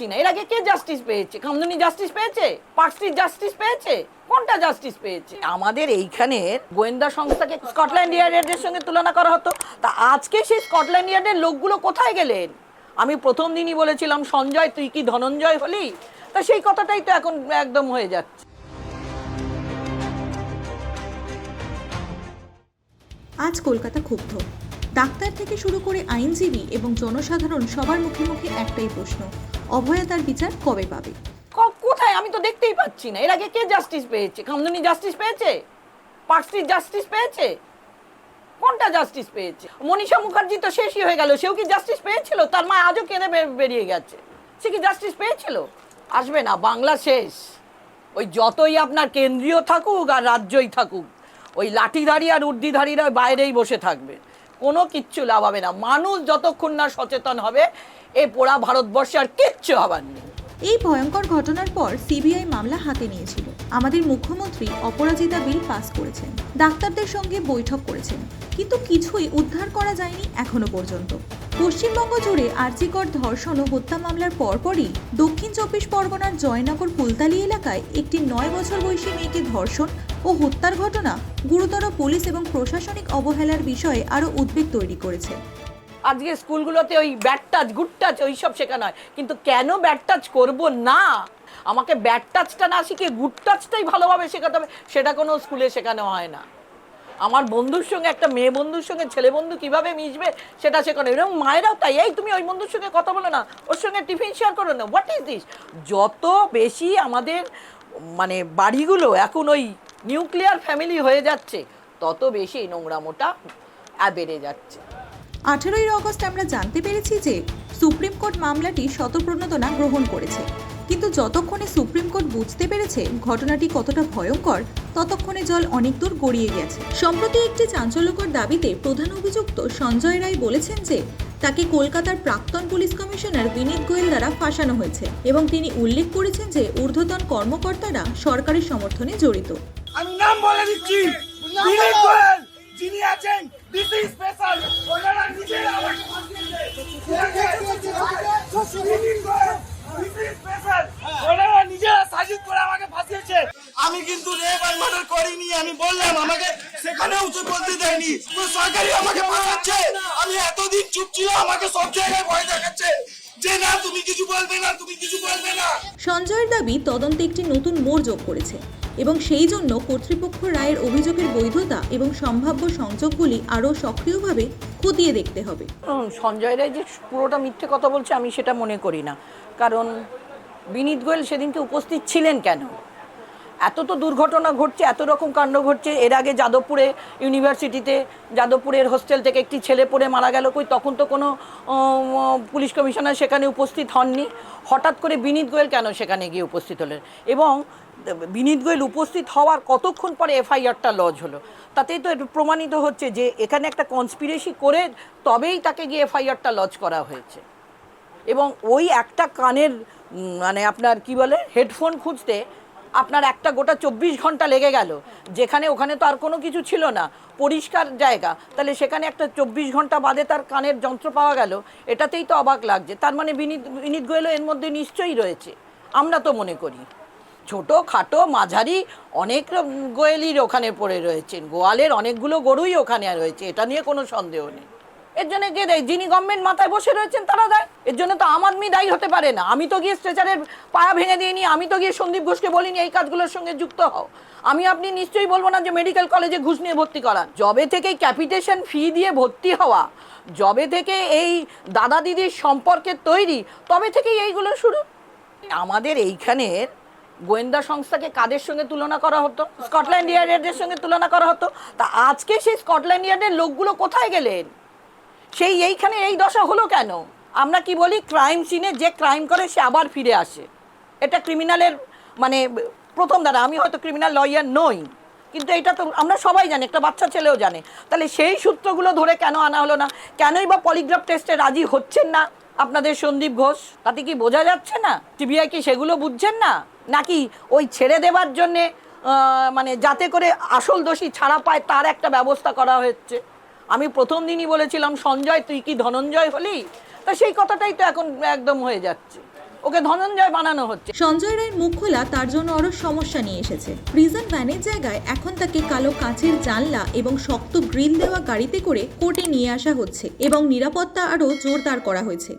না এর আগে কে জাস্টিস পেয়েছে? কামদুনি জাস্টিস পেয়েছে? পার্কস্ট্রিট জাস্টিস পেয়েছে? কোনটা জাস্টিস পেয়েছে? আমাদের এইখানের গোয়েন্দা সংস্থাকে স্কটল্যান্ড ইয়ার্ডের সঙ্গে তুলনা করা হতো। তা আজকে সেই স্কটল্যান্ড ইয়ার্ডের লোকগুলো কোথায় গেলেন? আমি প্রথম দিনই বলেছিলাম, সঞ্জয়, তুই কি ধনঞ্জয় হলি? তা সেই কথাটাই তো এখন একদম হয়ে যাচ্ছে। আজ কলকাতা ক্ষুব্ধ। ডাক্তার থেকে শুরু করে আইনজীবী এবং জনসাধারণ সবার মুখে মুখে একটাই প্রশ্ন অভয়া তার বিচার কবে পাবে? কোথায়? আমি তো দেখতেই পাচ্ছি না। এর আগে কে জাস্টিস পেয়েছে? কামদুনি জাস্টিস পেয়েছে? পার্কস্ট্রিট জাস্টিস পেয়েছে? কোনটা জাস্টিস পেয়েছে? মনীষা মুখার্জি তো শেষই হয়ে গেল। সেও কি জাস্টিস পেয়েছিল? তার মা আজও কেঁদে বেরিয়ে গেছে। সে কি জাস্টিস পেয়েছিল? আসবে না, বাংলা শেষ। ওই যতই আপনার কেন্দ্রীয় থাকুক আর রাজ্যই থাকুক, ওই লাঠিধারী আর উর্দিধারীরা বাইরেই বসে থাকবে। কোনো কিচ্ছু লাভ হবে না। মানুষ যতক্ষণ না সচেতন হবে, এ পোড়া ভারতবর্ষে আর কিচ্ছু হবার নেই। এই ভয়ঙ্কর ঘটনার পর সিবিআই মামলা হাতে নিয়েছিল। আমাদের মুখ্যমন্ত্রী অপরাজিতা বিল পাস করেছেন। ডাক্তারদের সঙ্গে বৈঠক করেছেন। কিন্তু কিছুই উদ্ধার করা যায়নি এখনও পর্যন্ত। পশ্চিমবঙ্গ জুড়ে আর্জিকর ধর্ষণ ও হত্যা মামলার পরপরই দক্ষিণ চব্বিশ পরগনার জয়নগর ফুলতালি এলাকায় একটি নয় বছর বয়সী মেয়েকে ধর্ষণ ও হত্যার ঘটনা গুরুতর পুলিশ এবং প্রশাসনিক অবহেলার বিষয়ে আরও উদ্বেগ তৈরি করেছে। আজকে স্কুলগুলোতে ওই ব্যাট টাচ গুড টাচ ওই সব শেখানো হয়। কিন্তু কেন ব্যাট টাচ করব না? আমাকে ব্যাট টাচটা না শিখে গুড টাচটাই ভালোভাবে শেখাতে হবে, সেটা কোনো স্কুলে শেখানো হয় না। আমার বন্ধুর সঙ্গে, একটা মেয়ে বন্ধুর সঙ্গে, ছেলে বন্ধু কীভাবে মিশবে সেটা শেখানো। এবং মায়েরাও তাই। এই তুমি ওই বন্ধুর সঙ্গে কথা বলো না। ওর সঙ্গে টিফিন শেয়ার করো না হোয়াট ইজ দিস যত বেশি আমাদের মানে বাড়িগুলো এখন ওই নিউক্লিয়ার ফ্যামিলি হয়ে যাচ্ছে, তত বেশি নোংরামোটা বেড়ে যাচ্ছে। আঠেরোই আগস্ট আমরা জানতে পেরেছি যে সুপ্রিম কোর্ট মামলাটি শতপ্রণোদনা গ্রহণ করেছে। কিন্তু যতক্ষণে সুপ্রিম কোর্ট বুঝতে পেরেছে ঘটনাটি কতটা ভয়ঙ্কর, ততক্ষণে জল অনেক দূর গড়িয়ে গেছে। সম্প্রতি একটি চাঞ্চল্যকর দাবিতে প্রধান অভিযুক্ত সঞ্জয় রায় বলেছেন যে, তাকে কলকাতার প্রাক্তন পুলিশ কমিশনার বিনীত গোয়েল দ্বারা ফাঁসানো হয়েছে এবং তিনি উল্লেখ করেছেন যে, ঊর্ধ্বতন কর্মকর্তারা সরকারের সমর্থনে জড়িত। নাম বলে দিচ্ছি দিলীপ গোয়েল! যিনি আছেন ডিসি স্পেশাল ওনারা নিজেরা স্পেশাল নিজেরা সাজিদ করে আমাকে ফাঁসিয়েছে আমি কিন্তু রেপ আর মার্ডার করিনি আমি বললাম আমাকে সেখানে উঠে বলতে দেয়নি। তো সরকারি আমাকে ফাঁসাচ্ছে আমি এতদিন চুপ ছিল আমাকে সব জায়গায় ভয় দেখাচ্ছে। যে না তুমি কিছু বলবে না তুমি কিছু বলবে না। সঞ্জয়ের দাবি তদন্তে একটি নতুন মোড় যোগ করেছে। এবং সেই জন্য কর্তৃপক্ষ রায়ের অভিযোগের বৈধতা এবং সম্ভাব্য সংযোগগুলি আরও সক্রিয়ভাবে খতিয়ে দেখতে হবে। সঞ্জয় রায় যে পুরোটা মিথ্যে কথা বলছে, আমি সেটা মনে করি না। কারণ বিনীত গোয়েল সেদিনকে উপস্থিত ছিলেন কেন? এত তো দুর্ঘটনা ঘটছে, এত রকম কাণ্ড ঘটছে। এর আগে যাদবপুরে ইউনিভার্সিটিতে, যাদবপুরের হোস্টেল থেকে একটি ছেলে পড়ে মারা গেল কই, তখন তো কোনো পুলিশ কমিশনার সেখানে উপস্থিত হননি। হঠাৎ করে বিনীত গোয়েল কেন সেখানে গিয়ে উপস্থিত হলেন? এবং বিনীত গোয়েল উপস্থিত হওয়ার কতক্ষণ পরে এফআইআরটা লজ হলো? তাতেই তো একটু প্রমাণিত হচ্ছে যে এখানে একটা কনস্পিরেসি করে তবেই তাকে গিয়ে এফআইআরটা লজ করা হয়েছে। এবং ওই একটা কানের মানে আপনার কি বলে হেডফোন খুঁজতে আপনার একটা গোটা চব্বিশ ঘণ্টা লেগে গেল। যেখানে ওখানে তো আর কোনো কিছু ছিল না। পরিষ্কার জায়গা। তাহলে সেখানে একটা চব্বিশ ঘণ্টা বাদে তার কানের যন্ত্র পাওয়া গেল। এটাতেই তো অবাক লাগছে। তার মানে বিনীত বিনীত গোয়েলও এর মধ্যে নিশ্চয়ই রয়েছে। আমরা তো মনে করি। ছোট, খাটো, মাঝারি, অনেক গোয়েলির ওখানে পড়ে রয়েছেন। গোয়ালের অনেকগুলো গরুই ওখানে রয়েছে, এটা নিয়ে কোনো সন্দেহ নেই। এর জন্য কে দেয়? যিনি গভর্নমেন্ট মাথায় বসে রয়েছেন, তারা দেয়। এর জন্য তো আম আদমি দায়ী হতে পারে না। আমি তো গিয়ে স্ট্রেচারের পায়া ভেঙে দিইনি, আমি তো গিয়ে সন্দীপ ঘোষকে বলিনি, এই কাজগুলোর সঙ্গে যুক্ত হও। আমি আপনি নিশ্চয়ই বলব না যে মেডিকেল কলেজে ঘুষ নিয়ে ভর্তি করান। জবে থেকেই ক্যাপিটেশন ফি দিয়ে ভর্তি হওয়া জবে থেকে এই দাদা দিদির সম্পর্কের তৈরি, তবে থেকেই এইগুলো শুরু। আমাদের এইখানের গোয়েন্দা সংস্থাকে কাদের সঙ্গে তুলনা করা হতো? স্কটল্যান্ড ইয়ার্ডের সঙ্গে তুলনা করা হতো? তা আজকে সেই স্কটল্যান্ড ইয়ার্ডের লোকগুলো কোথায় গেলেন? সেই এইখানে এই দশা হলো কেন? আমরা কি বলি, ক্রাইম সিনে যে ক্রাইম করে সে আবার ফিরে আসে। এটা ক্রিমিনালের মানে প্রথম দ্বারা আমি হয়তো ক্রিমিনাল লয়ার নই, কিন্তু এটা তো আমরা সবাই জানি, একটা বাচ্চা ছেলেও জানে। তাহলে সেই সূত্রগুলো ধরে কেন আনা হলো না? কেনই বা পলিগ্রাফ টেস্টে রাজি হচ্ছেন না আপনাদের সন্দীপ ঘোষ? তাতে কি বোঝা যাচ্ছে না? সিবিআই কি সেগুলো বুঝছেন না? নাকি ওই ছেড়ে দেবার জন্যে মানে যাতে করে আসল দোষী ছাড়া পায় তার একটা ব্যবস্থা করা হচ্ছে? আমি প্রথম দিনই বলেছিলাম, সঞ্জয়, তুই কি ধনঞ্জয় হলি? তা সেই কথাটাই তো এখন একদম হয়ে যাচ্ছে। ওকে ধনঞ্জয় বানানো হচ্ছে। সঞ্জয় রায়ের মুখ খোলা, তার জন্য আরও সমস্যা নিয়ে এসেছে। প্রিজন ভ্যানের জায়গায় এখন তাকে কালো কাঁচের জানলা এবং শক্ত গ্রিল দেওয়া গাড়িতে করে কোর্টে নিয়ে আসা হচ্ছে এবং নিরাপত্তা আরও জোরদার করা হয়েছে।